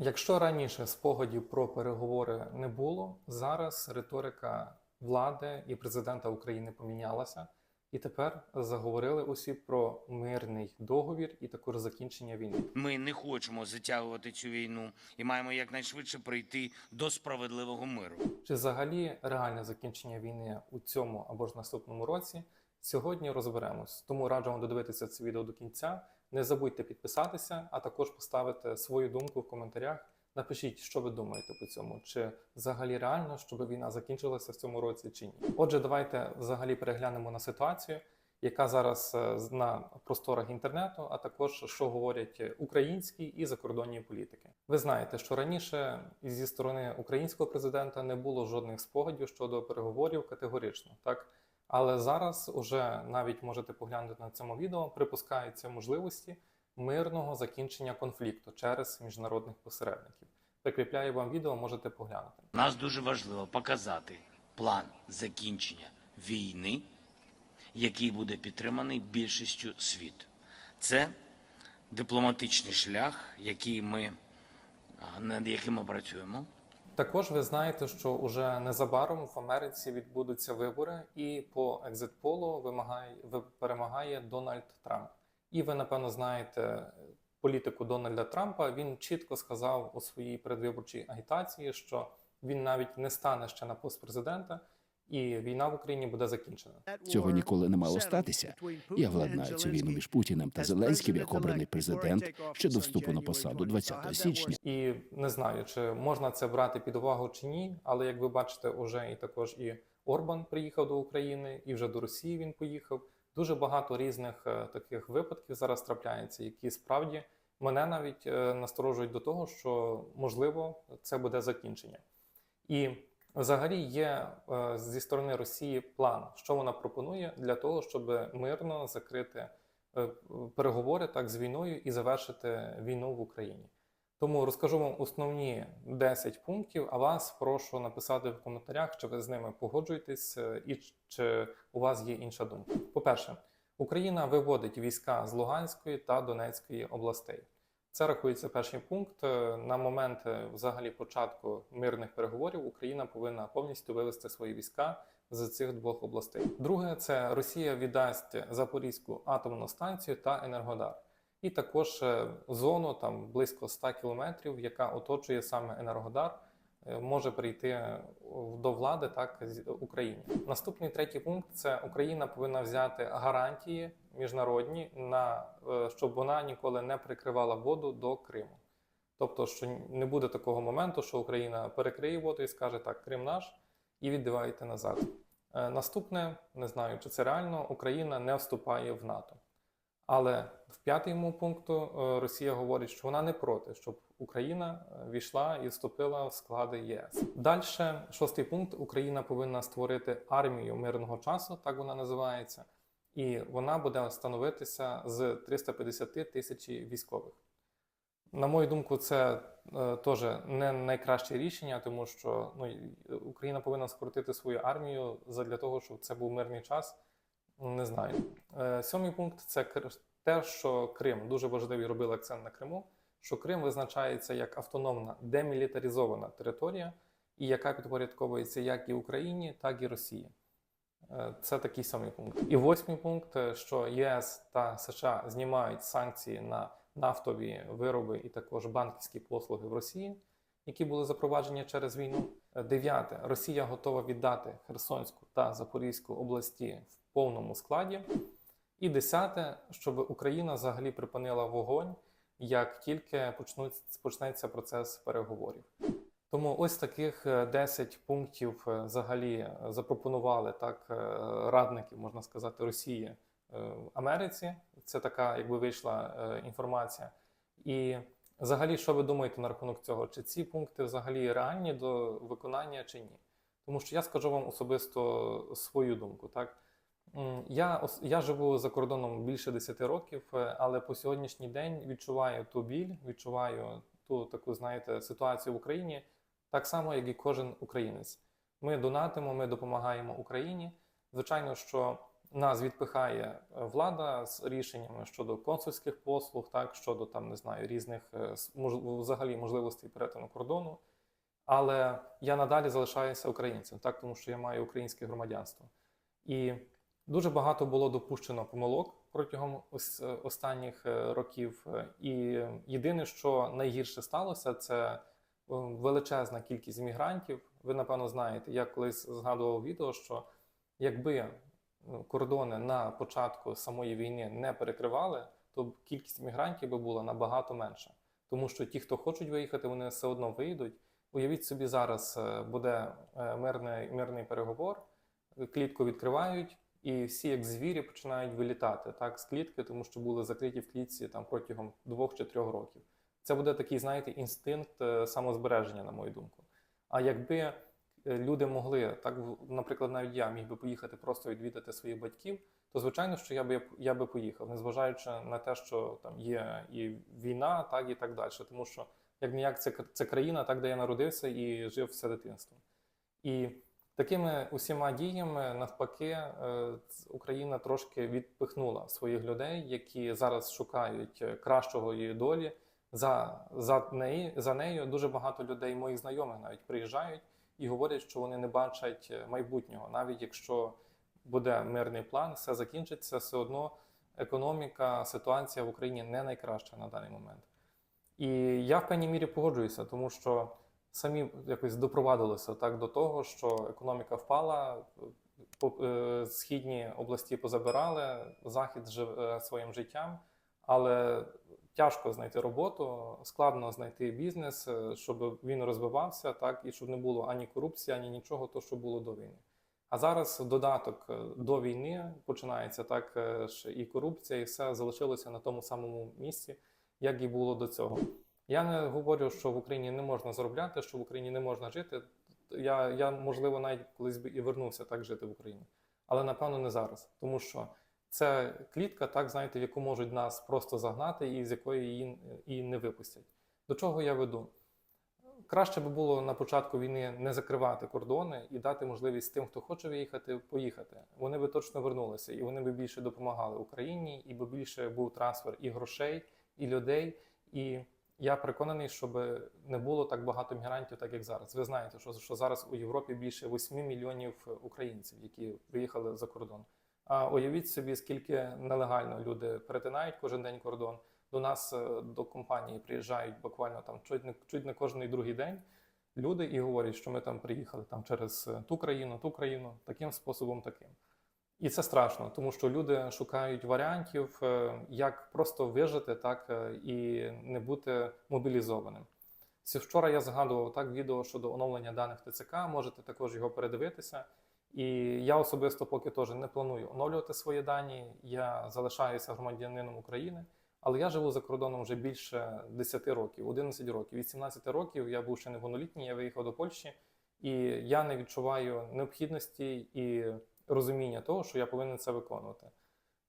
Якщо раніше спогадів про переговори не було, зараз риторика влади і президента України помінялася, і тепер заговорили усі про мирний договір і також закінчення війни. Ми не хочемо затягувати цю війну і маємо якнайшвидше прийти до справедливого миру. Чи взагалі реальне закінчення війни у цьому або ж наступному році? Сьогодні розберемось. Тому раджу вам додивитися це відео до кінця. Не забудьте підписатися, а також поставити свою думку в коментарях. Напишіть, що ви думаєте по цьому, чи взагалі реально, щоб війна закінчилася в цьому році, чи ні. Отже, давайте взагалі переглянемо на ситуацію, яка зараз е, на просторах інтернету, а також що говорять українські і закордонні політики. Ви знаєте, що раніше зі сторони українського президента не було жодних спогадів щодо переговорів категорично, так. Але зараз уже навіть можете поглянути на цьому відео, припускаються можливості мирного закінчення конфлікту через міжнародних посередників. Прикріпляю вам відео, можете поглянути. Нас дуже важливо показати план закінчення війни, який буде підтриманий більшістю світу. Це дипломатичний шлях, який ми, над яким ми працюємо. Також ви знаєте, що уже незабаром в Америці відбудуться вибори, і по екзитполу вимагає ви- перемагає Дональд Трамп. І ви напевно знаєте політику Дональда Трампа. Він чітко сказав у своїй передвиборчій агітації, що він навіть не стане ще на пост президента, і війна в Україні буде закінчена. Цього ніколи не мало статися. Я владнаю цю війну між Путіним та Зеленським як обраний президент ще до вступу на посаду 20 січня. І не знаю, чи можна це брати під увагу чи ні, але як ви бачите, уже і також і Орбан приїхав до України, і вже до Росії він поїхав. Дуже багато різних е, таких випадків зараз трапляється, які справді мене навіть е, насторожують до того, що можливо це буде закінчення. І взагалі є е, зі сторони Росії план, що вона пропонує для того, щоб мирно закрити е, переговори так з війною і завершити війну в Україні. Тому розкажу вам основні 10 пунктів, а вас прошу написати в коментарях, чи ви з ними погоджуєтесь е, і чи у вас є інша думка. По-перше, Україна виводить війська з Луганської та Донецької областей. Це рахується перший пункт. Е, На момент е, взагалі початку мирних переговорів Україна повинна повністю вивести свої війська з цих двох областей. Друге, це Росія віддасть Запорізьку атомну станцію та Енергодар і також е, зону там близько 100 кілометрів, яка оточує саме Енергодар, може прийти е, до влади так з Україні. Наступний третій пункт це Україна повинна взяти гарантії міжнародні на е, щоб вона ніколи не прикривала воду до Криму. Тобто, що не буде такого моменту, що Україна перекриє воду і скаже так, Крим наш, і віддавайте назад. Е, Наступне, не знаю, чи це реально, Україна не вступає в НАТО. Але в п'ятому пункту е, Росія говорить, що вона не проти, щоб Україна е, війшла і вступила в склади єС. Далі, шостий пункт: Україна повинна створити армію мирного часу, так вона називається, і вона буде становитися з 350 тисяч військових. На мою думку, це е, теж не найкраще рішення, тому що ну, Україна повинна скоротити свою армію для того, щоб це був мирний час. Не знаю. Е, Сьомий пункт це те, що Крим дуже важливий робили акцент на Криму, що Крим визначається як автономна демілітаризована територія, і яка підпорядковується як і Україні, так і Росії. Е, Це такий сьомий пункт. І восьмий пункт, що ЄС та США знімають санкції на нафтові вироби і також банківські послуги в Росії, які були запроваджені через війну. Дев'яте. Росія готова віддати Херсонську та Запорізьку області в повному складі. І десяте, щоб Україна взагалі припинила вогонь, як тільки почнеться процес переговорів. Тому ось таких е, 10 пунктів е, взагалі е, запропонували так е, радники, можна сказати, Росії е, в Америці. Це така, якби вийшла е, інформація. І взагалі, що ви думаєте на рахунок цього? Чи ці пункти взагалі реальні до виконання, чи ні? Тому що я скажу вам особисто свою думку. Так я, я живу за кордоном більше 10 років, е, але по сьогоднішній день відчуваю ту біль, відчуваю ту таку, знаєте, ситуацію в Україні, так само, як і кожен українець. Ми донатимо, ми допомагаємо Україні. Звичайно, що нас відпихає е, влада з рішеннями щодо консульських послуг, так щодо там не знаю різних е, взагалі можливостей перетину кордону. Але я надалі залишаюся українцем, так тому що я маю українське громадянство. І дуже багато було допущено помилок протягом е, останніх е, років. Е, І єдине, що найгірше сталося, це величезна кількість мігрантів. Ви напевно знаєте, я колись згадував відео, що якби кордони на початку самої війни не перекривали, то кількість мігрантів би була набагато менша. Тому що ті, хто хочуть виїхати, вони все одно виїдуть. Уявіть собі, зараз буде мирний, мирний переговор, клітку відкривають, і всі, як звірі, починають вилітати так, з клітки, тому що були закриті в клітці там протягом двох чи трьох років. Це буде такий, знаєте, інстинкт е, самозбереження, на мою думку. А якби е, люди могли, так, наприклад, навіть я міг би поїхати просто відвідати своїх батьків, то звичайно, що я би я би поїхав, незважаючи на те, що там є і війна, так і так далі. Тому що як ніяк це, це країна, так де я народився і жив все дитинство. І такими усіма діями навпаки е, Україна трошки відпихнула своїх людей, які зараз шукають е, кращої долі. За, за, неї, за нею дуже багато людей, моїх знайомих навіть приїжджають і говорять, що вони не бачать е, майбутнього, навіть якщо буде мирний план, все закінчиться, все одно економіка, ситуація в Україні не найкраща на даний момент. І я в певній мірі погоджуюся, тому що самі якось допровадилися так до того, що економіка впала, е, східні області позабирали, захід жив е, своїм життям, але тяжко знайти роботу, складно знайти бізнес, е, щоб він розвивався, так і щоб не було ані корупції, ані нічого, то що було до війни. А зараз додаток е, до війни починається так і корупція, і все залишилося на тому самому місці, як і було до цього. Я не говорю, що в Україні не можна заробляти, що в Україні не можна жити. Я, я можливо, навіть колись би і вернувся так жити в Україні, але напевно не зараз, тому що це клітка, так знаєте, в яку можуть нас просто загнати, і з якої її і не випустять. До чого я веду? Краще би було на початку війни не закривати кордони і дати можливість тим, хто хоче виїхати, поїхати. Вони би точно вернулися, і вони би більше допомагали Україні, і би більше був трансфер і грошей, і людей. І я переконаний, щоб не було так багато мігрантів, так як зараз. Ви знаєте, що, що зараз у Європі більше 8 мільйонів українців, які виїхали за кордон. А уявіть собі, скільки нелегально люди перетинають кожен день кордон. До нас е, до компанії приїжджають буквально там чуть не чуть не кожен другий день люди і говорять, що ми там приїхали там через ту країну, ту країну, таким способом, таким. І це страшно, тому що люди шукають варіантів, е, як просто вижити так е, і не бути мобілізованим. Вчора я згадував так відео щодо оновлення даних ТЦК. Можете також його передивитися. І я особисто поки теж не планую оновлювати свої дані. Я залишаюся громадянином України, але я живу за кордоном вже більше 10 років, 11 років. Від 17 років я був ще неповнолітній, я виїхав до Польщі, і я не відчуваю необхідності і розуміння того, що я повинен це виконувати.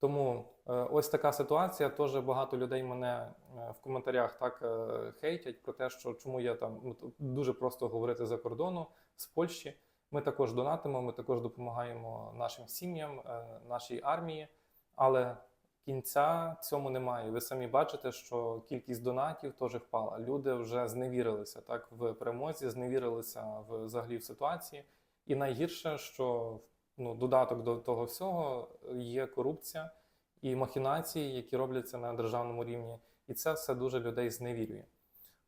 Тому е, ось така ситуація. Теж багато людей мене е, в коментарях так е, хейтять про те, що чому я там ну, дуже просто говорити за кордону з Польщі. Ми також донатимо, ми також допомагаємо нашим сім'ям, нашій армії, але кінця цьому немає. Ви самі бачите, що кількість донатів теж впала. Люди вже зневірилися так в перемозі, зневірилися в взагалі в ситуації. І найгірше, що ну, додаток до того всього є корупція і махінації, які робляться на державному рівні, і це все дуже людей зневірює.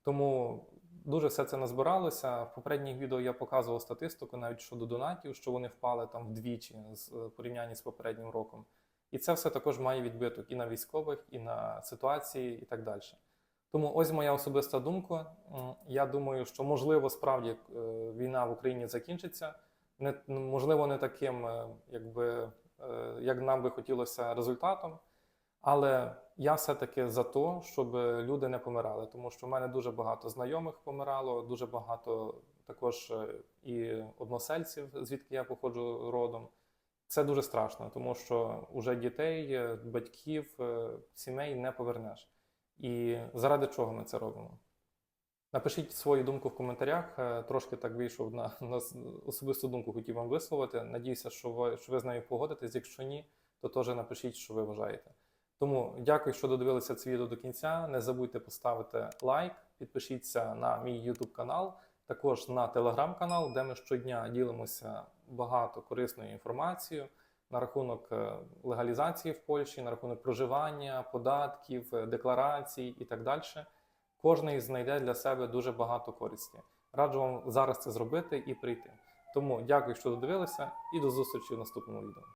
Тому дуже все це назбиралося. В попередніх відео я показував статистику навіть щодо донатів, що вони впали там вдвічі з е, порівнянні з попереднім роком. І це все також має відбиток і на військових, і на ситуації, і так далі. Тому ось моя особиста думка. Я думаю, що можливо справді е, війна в Україні закінчиться. Не можливо, не таким, е, якби е, як нам би хотілося результатом. Але я все-таки за те, щоб люди не помирали, тому що в мене дуже багато знайомих помирало, дуже багато також е, і односельців, звідки я походжу родом. Це дуже страшно, тому що вже дітей, батьків, сімей не повернеш. І заради чого ми це робимо? Напишіть свою думку в коментарях. Е, Трошки так вийшов на, на особисту думку, хотів вам висловити. Надіюся, що ви, що ви з нею погодитесь. Якщо ні, то теж напишіть, що ви вважаєте. Тому дякую, що додивилися це відео до кінця. Не забудьте поставити лайк, підпишіться на мій YouTube канал, також на телеграм-канал, де ми щодня ділимося багато корисною інформацією на рахунок е, легалізації в Польщі, на рахунок проживання, податків, е, декларацій і так далі. Кожний знайде для себе дуже багато користі. Раджу вам зараз це зробити і прийти. Тому дякую, що додивилися, і до зустрічі в наступному відео.